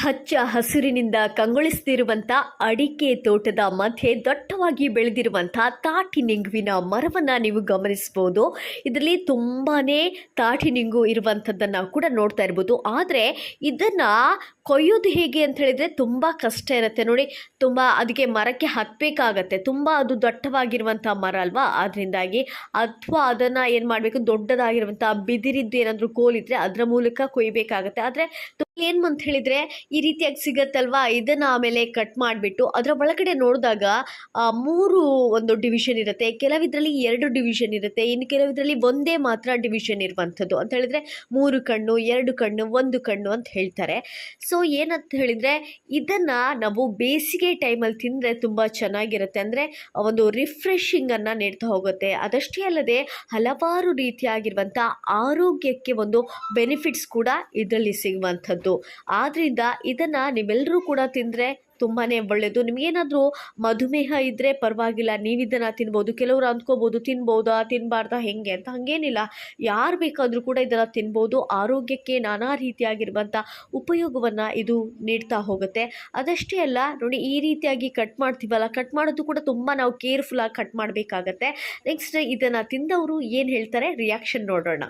ಹಚ್ಚ ಹಸಿರಿನಿಂದ ಕಂಗೊಳಿಸ್ತಿರುವಂಥ ಅಡಿಕೆ ತೋಟದ ಮಧ್ಯೆ ದಟ್ಟವಾಗಿ ಬೆಳೆದಿರುವಂಥ ತಾಟಿ ನಿಂಗುವಿನ ಮರವನ್ನು ನೀವು ಗಮನಿಸ್ಬೋದು ಇದರಲ್ಲಿ ತುಂಬಾ ತಾಟಿ ನಿಂಗು ಇರುವಂಥದ್ದನ್ನು ಕೂಡ ನೋಡ್ತಾ ಇರ್ಬೋದು. ಆದರೆ ಇದನ್ನು ಕೊಯ್ಯೋದು ಹೇಗೆ ಅಂತ ಹೇಳಿದರೆ ತುಂಬ ಕಷ್ಟ ಇರುತ್ತೆ. ನೋಡಿ, ತುಂಬ ಅದಕ್ಕೆ ಮರಕ್ಕೆ ಹತ್ತಬೇಕಾಗತ್ತೆ ತುಂಬ ಅದು ದಟ್ಟವಾಗಿರುವಂಥ ಮರ ಅಲ್ವಾ? ಅದರಿಂದಾಗಿ ಅಥವಾ ಅದನ್ನು ಏನು ಮಾಡಬೇಕು? ದೊಡ್ಡದಾಗಿರುವಂಥ ಬಿದಿರಿದ್ದು ಏನಾದರೂ ಕೋಲಿದ್ರೆ ಅದರ ಮೂಲಕ ಕೊಯ್ಯಬೇಕಾಗತ್ತೆ ಆದರೆ ಏನು ಅಂತ ಹೇಳಿದರೆ, ಈ ರೀತಿಯಾಗಿ ಸಿಗತ್ತಲ್ವಾ? ಇದನ್ನು ಆಮೇಲೆ ಕಟ್ ಮಾಡಿಬಿಟ್ಟು ಅದರ ಒಳಗಡೆ ನೋಡಿದಾಗ ಮೂರು ಒಂದು ಡಿವಿಷನ್ ಇರುತ್ತೆ. ಕೆಲವಿದ್ರಲ್ಲಿ ಎರಡು ಡಿವಿಷನ್ ಇರುತ್ತೆ. ಇನ್ನು ಕೆಲವಿದ್ರಲ್ಲಿ ಒಂದೇ ಮಾತ್ರ ಡಿವಿಷನ್ ಇರುವಂಥದ್ದು. ಅಂತ ಹೇಳಿದರೆ, ಮೂರು ಕಣ್ಣು, ಎರಡು ಕಣ್ಣು, ಒಂದು ಕಣ್ಣು ಅಂತ ಹೇಳ್ತಾರೆ. ಸೊ ಏನಂತ ಹೇಳಿದರೆ, ಇದನ್ನು ನಾವು ಬೇಸಿಗೆ ಟೈಮಲ್ಲಿ ತಿಂದರೆ ತುಂಬ ಚೆನ್ನಾಗಿರುತ್ತೆ. ಅಂದರೆ ಒಂದು ರಿಫ್ರೆಶಿಂಗನ್ನು ನೀಡ್ತಾ ಹೋಗುತ್ತೆ. ಅದಷ್ಟೇ ಅಲ್ಲದೆ, ಹಲವಾರು ರೀತಿಯಾಗಿರುವಂಥ ಆರೋಗ್ಯಕ್ಕೆ ಒಂದು ಬೆನಿಫಿಟ್ಸ್ ಕೂಡ ಇದರಲ್ಲಿ ಸಿಗುವಂಥದ್ದು. ಆದ್ದರಿಂದ ಇದನ್ನು ನಿಮ್ಮೆಲ್ಲರೂ ಕೂಡ ತಿಂದರೆ ತುಂಬಾ ಒಳ್ಳೆಯದು ನಿಮಗೇನಾದರೂ ಮಧುಮೇಹ ಇದ್ದರೆ ಪರವಾಗಿಲ್ಲ ನೀವು ತಿನ್ಬೋದು, ಕೆಲವರು ಅಂದ್ಕೋಬೋದು, ತಿನ್ಬೋದಾ ತಿನ್ನಬಾರ್ದಾ ಹೇಗೆ ಅಂತ ಹಾಗೇನಿಲ್ಲ. ಯಾರು ಬೇಕಾದರೂ ಕೂಡ ಇದನ್ನು ತಿನ್ಬೋದು. ಆರೋಗ್ಯಕ್ಕೆ ನಾನಾ ರೀತಿಯಾಗಿರುವಂಥ ಉಪಯೋಗವನ್ನು ಇದು ನೀಡ್ತಾ ಹೋಗುತ್ತೆ. ಅದಷ್ಟೇ ಅಲ್ಲ, ನೋಡಿ ಈ ರೀತಿಯಾಗಿ ಕಟ್ ಮಾಡ್ತೀವಲ್ಲ, ಕಟ್ ಮಾಡೋದು ಕೂಡ ತುಂಬ ನಾವು ಕೇರ್ಫುಲ್ಲಾಗಿ ಕಟ್ ಮಾಡಬೇಕಾಗತ್ತೆ. ನೆಕ್ಸ್ಟ್ ಇದನ್ನು ತಿಂದವರು ಏನು ಹೇಳ್ತಾರೆ? ರಿಯಾಕ್ಷನ್ ನೋಡೋಣ.